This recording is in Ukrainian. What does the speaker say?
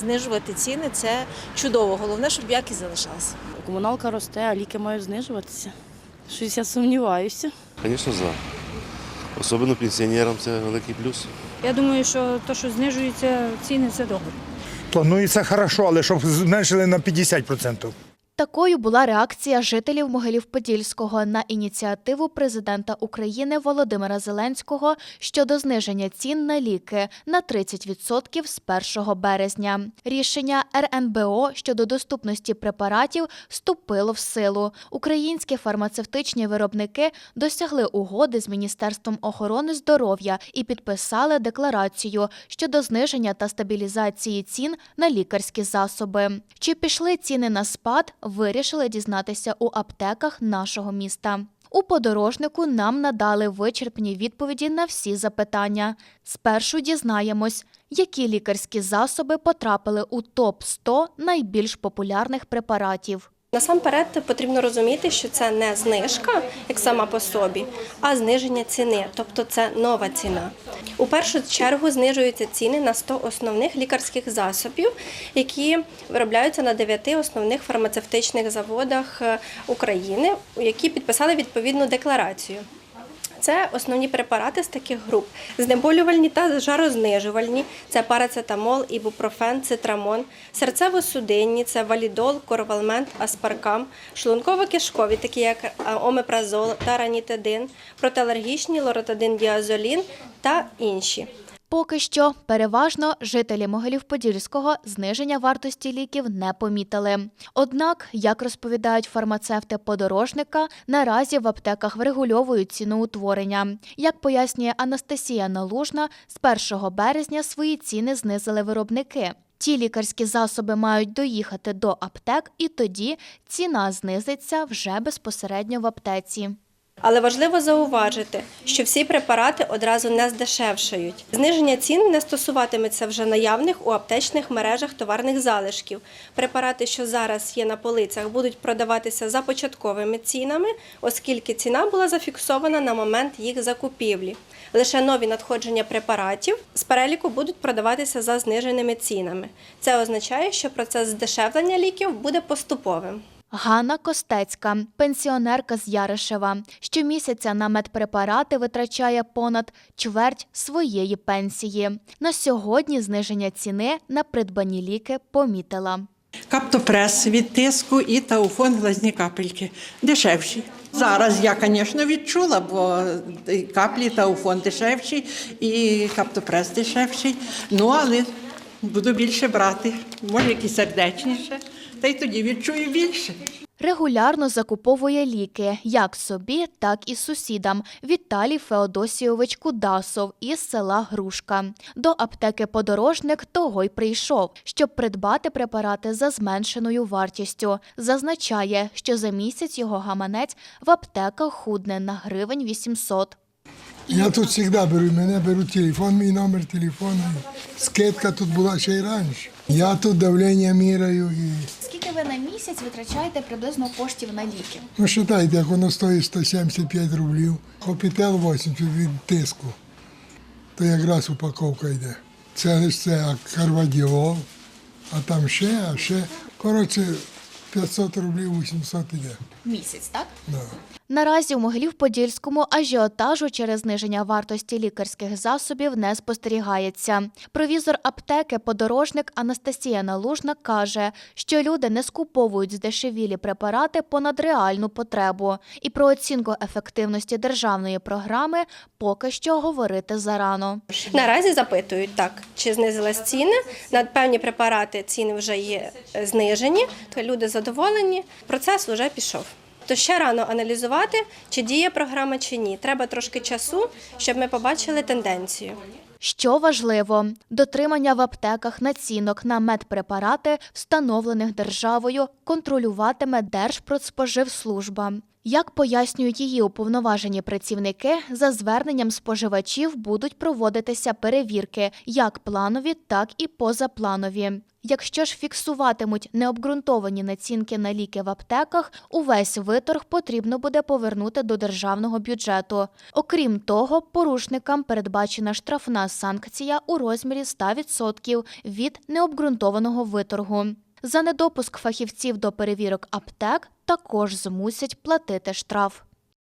знижувати ціни це чудово. Головне, щоб якість залишалася. Комуналка росте, а ліки мають знижуватися. Щось я сумніваюся. Звісно, за. Особливо пенсіонерам це великий плюс. Я думаю, що те, що знижуються ціни, це добре. Планується хорошо, але щоб зменшили на 50%. Такою була реакція жителів Могилів-Подільського на ініціативу президента України Володимира Зеленського щодо зниження цін на ліки на 30% з 1 березня. Рішення РНБО щодо доступності препаратів вступило в силу. Українські фармацевтичні виробники досягли угоди з Міністерством охорони здоров'я і підписали декларацію щодо зниження та стабілізації цін на лікарські засоби. Чи пішли ціни на спад, вирішили дізнатися у аптеках нашого міста. У подорожнику нам надали вичерпні відповіді на всі запитання. Спершу дізнаємось, які лікарські засоби потрапили у топ 100 найбільш популярних препаратів. Насамперед потрібно розуміти, що це не знижка, як сама по собі, а зниження ціни, тобто це нова ціна. У першу чергу знижуються ціни на 100 основних лікарських засобів, які виробляються на 9 основних фармацевтичних заводах е, України, які підписали відповідну декларацію. Це основні препарати з таких груп: знеболювальні та жарознижувальні це парацетамол, ібупрофен, цитрамон, серцево-судинні це валідол, корвалмент, аспаркам, шлунково-кишкові, такі як е, омепразол та ранітидин, протиалергічні лоротидин, діазолін та інші. Поки що, переважно, жителі Могилів-Подільського зниження вартості ліків не помітили. Однак, як розповідають фармацевти подорожника, наразі в аптеках врегульовують ціноутворення. Як пояснює Анастасія Налужна, з 1 березня свої ціни знизили виробники. Ті лікарські засоби мають доїхати до аптек, і тоді ціна знизиться вже безпосередньо в аптеці. Але важливо зауважити, що всі препарати одразу не здешевшають. Зниження цін не стосуватиметься вже наявних у аптечних мережах товарних залишків. Препарати, що зараз є на полицях, будуть продаватися за початковими цінами, оскільки ціна була зафіксована на момент їх закупівлі. Лише нові надходження препаратів з переліку будуть продаватися за зниженими цінами. Це означає, що процес здешевлення ліків буде поступовим. Ганна Костецька, пенсіонерка з Яришева, щомісяця на медпрепарати витрачає понад чверть своєї пенсії. На сьогодні зниження ціни на придбані ліки помітила. Каптопрес від тиску і тауфон глазні капельки. Дешевші. Зараз я, звісно, відчула, бо каплі тауфон дешевші, і каптопрес дешевший. Ну, але буду більше брати. Може, якісь сердечніше, та й тоді відчую більше. Регулярно закуповує ліки як собі, так і сусідам. Віталій Феодосійович Кудасов із села Грушка. До аптеки подорожник того й прийшов, щоб придбати препарати за зменшеною вартістю. Зазначає, що за місяць його гаманець в аптеках худне на гривень 800. Я тут завжди беру, мене беруть телефон, мій номер телефону. Скидка тут була ще й раніше. Я тут давлення міряю і ви на місяць витрачаєте приблизно коштів на ліки? ну вважайте, як воно стоїть 175 рублів. Опітел 80 від тиску. То якраз упаковка йде. Це ж це карвадіол, а там ще, а ще. Коротше, 500 рублів 800 йде. Місяць, так? Да. Наразі у Могилів-Подільському ажіотажу через зниження вартості лікарських засобів не спостерігається. Провізор аптеки подорожник Анастасія Налужна каже, що люди не скуповують здешевілі препарати понад реальну потребу. І про оцінку ефективності державної програми поки що говорити зарано. Наразі запитують так, чи знизились ціни. На певні препарати ціни вже є знижені, то люди задоволені. Процес вже пішов. То ще рано аналізувати, чи діє програма, чи ні. Треба трошки часу, щоб ми побачили тенденцію. Що важливо, дотримання в аптеках націнок на медпрепарати, встановлених державою, контролюватиме Держпродспоживслужба. Як пояснюють її уповноважені працівники, за зверненням споживачів будуть проводитися перевірки як планові, так і позапланові. Якщо ж фіксуватимуть необґрунтовані націнки на ліки в аптеках, увесь виторг потрібно буде повернути до державного бюджету. Окрім того, порушникам передбачена штрафна санкція у розмірі 100% від необґрунтованого виторгу. За недопуск фахівців до перевірок аптек також змусять платити штраф.